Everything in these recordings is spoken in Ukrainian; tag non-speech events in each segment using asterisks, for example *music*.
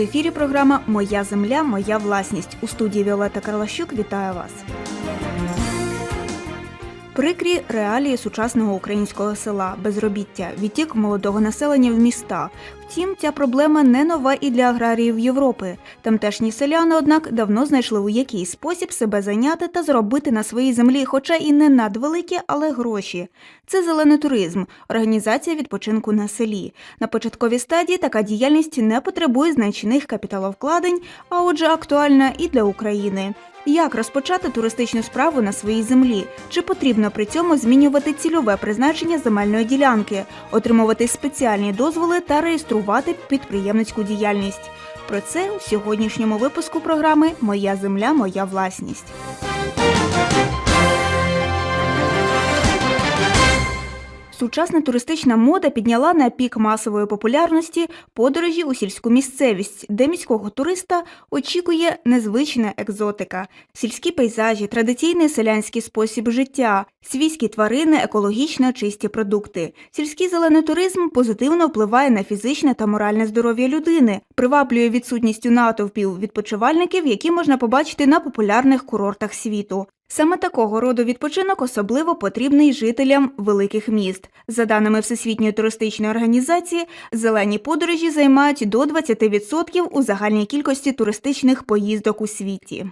В ефірі програма Моя земля, моя власність. У студії Віолета Карлащук вітаю вас. Прикрі реалії сучасного українського села, безробіття, відтік молодого населення в міста. Втім, ця проблема не нова і для аграріїв Європи. Тамтешні селяни, однак, давно знайшли у який спосіб себе зайняти та зробити на своїй землі, хоча і не надвеликі, але гроші. Це зелений туризм, організація відпочинку на селі. На початковій стадії така діяльність не потребує значних капіталовкладень, а отже, актуальна і для України. Як розпочати туристичну справу на своїй землі? Чи потрібно при цьому змінювати цільове призначення земельної ділянки, отримувати спеціальні дозволи та реєструвати підприємницьку діяльність? Про це у сьогоднішньому випуску програми Моя земля, моя власність. Сучасна туристична мода підняла на пік масової популярності подорожі у сільську місцевість, де міського туриста очікує незвична екзотика, сільські пейзажі, традиційний селянський спосіб життя, свійські тварини, екологічно чисті продукти. Сільський зелений туризм позитивно впливає на фізичне та моральне здоров'я людини, приваблює відсутністю натовпів відпочивальників, які можна побачити на популярних курортах світу. Саме такого роду відпочинок особливо потрібний жителям великих міст. За даними Всесвітньої туристичної організації, зелені подорожі займають до 20% у загальній кількості туристичних поїздок у світі.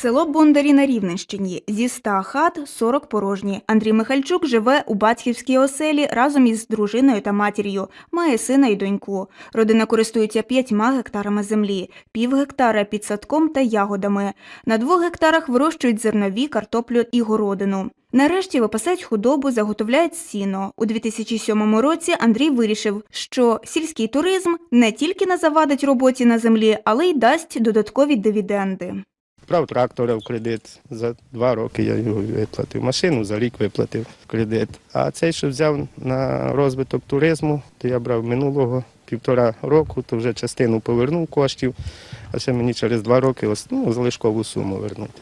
Село Бондарі на Рівненщині зі 100 хат 40 порожні. Андрій Михальчук живе у батьківській оселі разом із дружиною та матір'ю. Має сина і доньку. Родина користується 5 гектарами землі, пів гектара під садком та ягодами. На двох гектарах вирощують зернові, картоплю і городину. Нарешті випасають худобу, заготовляють сіно. У 2007 році Андрій вирішив, що сільський туризм не тільки не завадить роботі на землі, але й дасть додаткові дивіденди. Брав трактора в кредит. За два роки я його виплатив. Машину за рік виплатив в кредит. А цей, що взяв на розвиток туризму, то я брав минулого півтора року, то вже частину повернув коштів, а ще мені через два роки ну, залишкову суму вернути.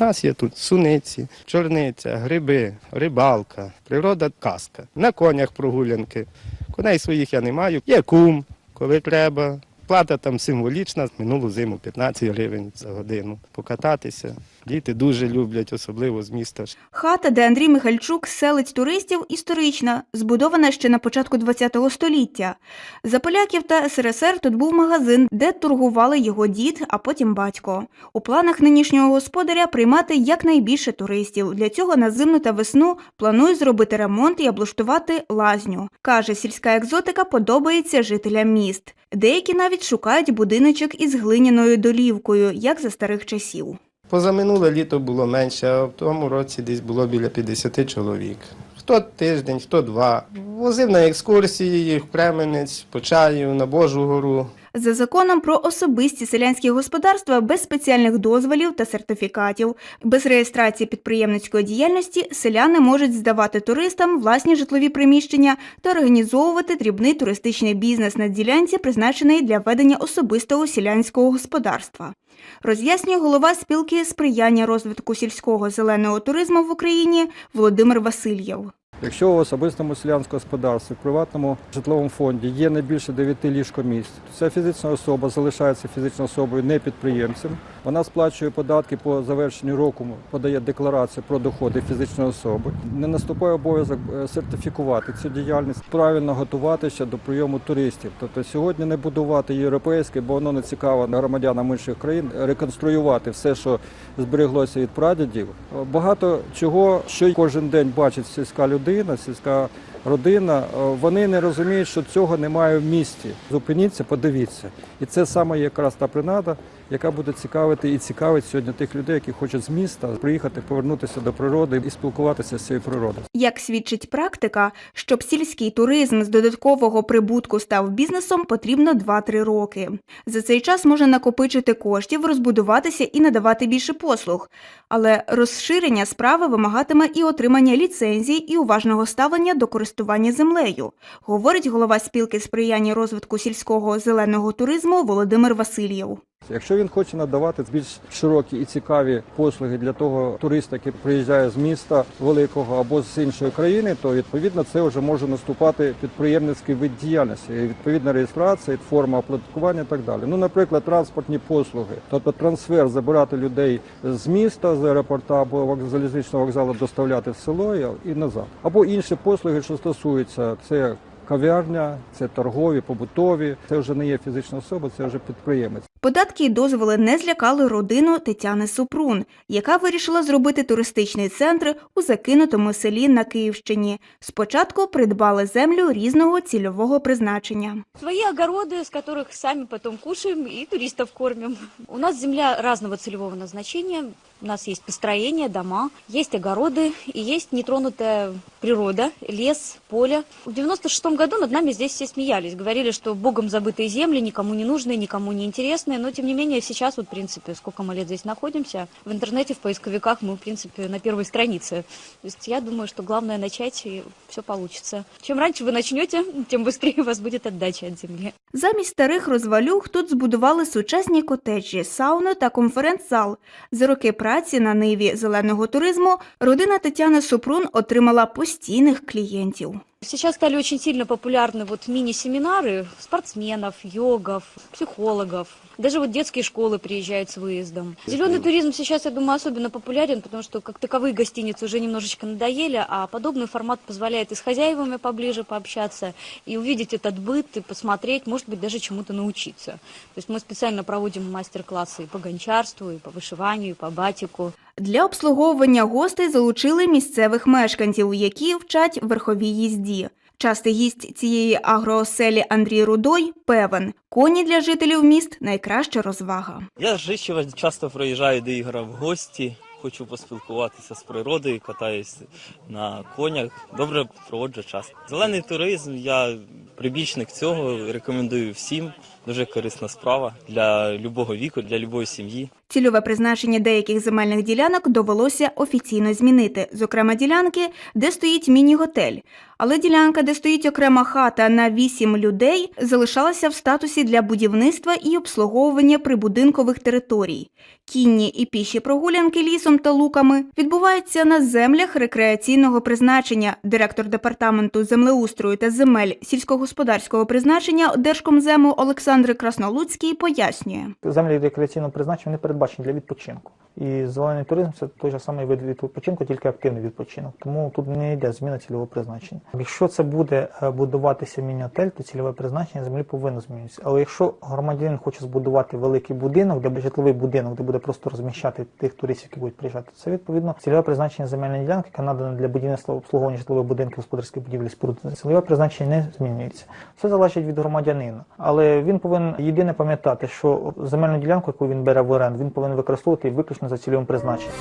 У нас є тут суниці, чорниця, гриби, рибалка, природа казка. На конях прогулянки. Коней своїх я не маю. Є кум, коли треба. Плата там символічна, минулу зиму 15 гривень за годину покататися. Діти дуже люблять, особливо з міста. Хата, де Андрій Михальчук селить туристів, історична, збудована ще на початку ХХ століття. За поляків та СРСР тут був магазин, де торгували його дід, а потім батько. У планах нинішнього господаря приймати якнайбільше туристів. Для цього на зимну та весну планує зробити ремонт і облаштувати лазню. Каже, сільська екзотика подобається жителям міст. Деякі навіть шукають будиночок із глиняною долівкою, як за старих часів. Позаминуле літо було менше, а в тому році десь було біля 50 чоловік. Хто тиждень, хто два. Возив на екскурсії їх в Кременець, по чаю, на Божу гору. За законом про особисті селянські господарства без спеціальних дозволів та сертифікатів, без реєстрації підприємницької діяльності селяни можуть здавати туристам власні житлові приміщення та організовувати дрібний туристичний бізнес на ділянці, призначений для ведення особистого селянського господарства. Роз'яснює голова спілки сприяння розвитку сільського зеленого туризму в Україні Володимир Васильєв. Якщо у особистому селянському господарстві, в приватному житловому фонді є не більше 9 ліжкомісць, то ця фізична особа залишається фізичною особою не підприємцем. Вона сплачує податки по завершенню року, подає декларацію про доходи фізичної особи. Не наступає обов'язок е, сертифікувати цю діяльність, правильно готуватися до прийому туристів. Тобто сьогодні не будувати європейське, бо воно не цікаво громадянам інших країн, реконструювати все, що збереглося від прадідів. Багато чого, що кожен день бачить сільська людина, сільська родина, е, вони не розуміють, що цього немає в місті. Зупиніться, подивіться. І це саме якраз та принада, яка буде цікавити і цікавить сьогодні тих людей, які хочуть з міста приїхати, повернутися до природи і спілкуватися з цією природою. Як свідчить практика, щоб сільський туризм з додаткового прибутку став бізнесом, потрібно 2-3 роки. За цей час можна накопичити коштів, розбудуватися і надавати більше послуг. Але розширення справи вимагатиме і отримання ліцензій, і уважного ставлення до користування землею, говорить голова спілки сприяння розвитку сільського зеленого туризму Володимир Васильєв. Якщо він хоче надавати більш широкі і цікаві послуги для того туриста, який приїжджає з міста великого або з іншої країни, то відповідно це вже може наступати підприємницький вид діяльності, відповідна реєстрація, форма оподаткування і так далі. Ну, наприклад, транспортні послуги, тобто трансфер забирати людей з міста, з аеропорта або залізничного вокзалу доставляти в село і- назад, або інші послуги, що стосуються це. Кав'ярня, це торгові, побутові. Це вже не є фізична особа, це вже підприємець. Податки й дозволи не злякали родину Тетяни Супрун, яка вирішила зробити туристичний центр у закинутому селі на Київщині. Спочатку придбали землю різного цільового призначення. Свои огороды, с которых сами потом кушаем и туристов кормим. У нас земля разного целевого назначения. У нас есть построение, дома, есть огороды и есть нетронутая природа, лес, поле. В 96 году над нами здесь все смеялись. Говорили, что богом забытые земли, никому не нужные, никому не интересные. Но, тем не менее, сейчас, вот, в принципе, сколько мы лет здесь находимся, в интернете, в поисковиках мы, в принципе, на первой странице. То есть я думаю, что главное начать, и все получится. Чем раньше вы начнете, тем быстрее *laughs* у вас будет отдача от земли. Замість старих розвалюх тут збудували сучасні котеджі, сауну та конференц-зал. За роки праці на ниві зеленого туризму родина Тетяни Супрун отримала постійних клієнтів. Сейчас стали очень сильно популярны вот мини-семинары спортсменов, йогов, психологов. Даже вот детские школы приезжают с выездом. Зеленый туризм сейчас, я думаю, особенно популярен, потому что как таковые гостиницы уже немножечко надоели, а подобный формат позволяет и с хозяевами поближе пообщаться, и увидеть этот быт, и посмотреть, может быть, даже чему-то научиться. То есть мы специально проводим мастер-классы и по гончарству, и по вышиванию, и по батику. Для обслуговування гостей залучили місцевих мешканців, які вчать верховій їзді. Частий гість цієї агрооселі Андрій Рудой певен, коні для жителів міст найкраща розвага. Я з Жищева часто приїжджаю до Ігора в гості. Хочу поспілкуватися з природою, катаюсь на конях. Добре проводжу час. Зелений туризм, я прибічник цього, рекомендую всім. Дуже корисна справа для любого віку, для любої сім'ї. Цільове призначення деяких земельних ділянок довелося офіційно змінити, зокрема ділянки, де стоїть міні-готель. Але ділянка, де стоїть окрема хата на 8 людей, залишалася в статусі для будівництва і обслуговування прибудинкових територій. Кінні і піші прогулянки лісом та луками відбуваються на землях рекреаційного призначення. Директор департаменту землеустрою та земель сільськогосподарського призначення Держкомзему Олександр Краснолуцький пояснює. Землі рекреаційного призначення не передбачені для відпочинку. І зелений туризм це той же самий вид відпочинку, тільки активний відпочинок. Тому тут не йде зміна цільового призначення. Якщо це буде е, будуватися міні-отель, то цільове призначення землі повинно змінитися. Але якщо громадянин хоче збудувати великий будинок, де житловий будинок, де буде просто розміщати тих туристів, які будуть приїжджати, це відповідно цільове призначення земельної ділянки, яка надана для будівництва обслуговування житлових будинків, господарських будівель і споруд. Цільове призначення не змінюється. Все залежить від громадянина, але він повинен єдине пам'ятати, що земельну ділянку, яку він бере в оренду, він повинен використовувати виключно за цільовим призначенням.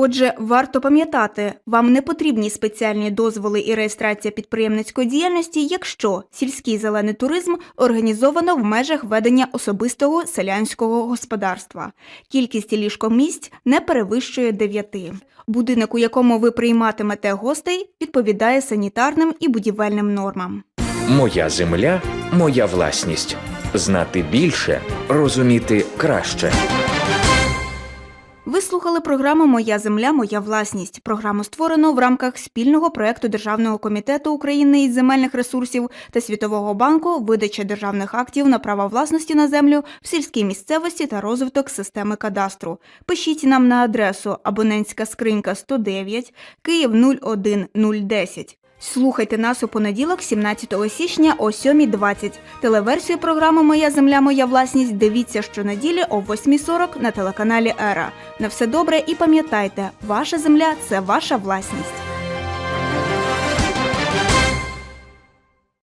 Отже, варто пам'ятати, вам не потрібні спеціальні дозволи і реєстрація підприємницької діяльності, якщо сільський зелений туризм організовано в межах ведення особистого селянського господарства. Кількість ліжкомісць не перевищує дев'яти. Будинок, у якому ви прийматимете гостей, відповідає санітарним і будівельним нормам. Моя земля, моя власність. Знати більше, розуміти краще. Ви слухали програму Моя земля, моя власність. Програму створено в рамках спільного проекту Державного комітету України із земельних ресурсів та Світового банку видача державних актів на право власності на землю в сільській місцевості та розвиток системи кадастру. Пишіть нам на адресу абонентська скринька 109 Київ 01010. Слухайте нас у понеділок, 17 січня о 7.20. Телеверсію програми Моя земля, моя власність дивіться щонеділі о 8.40 на телеканалі Ера. На все добре і пам'ятайте, ваша земля це ваша власність.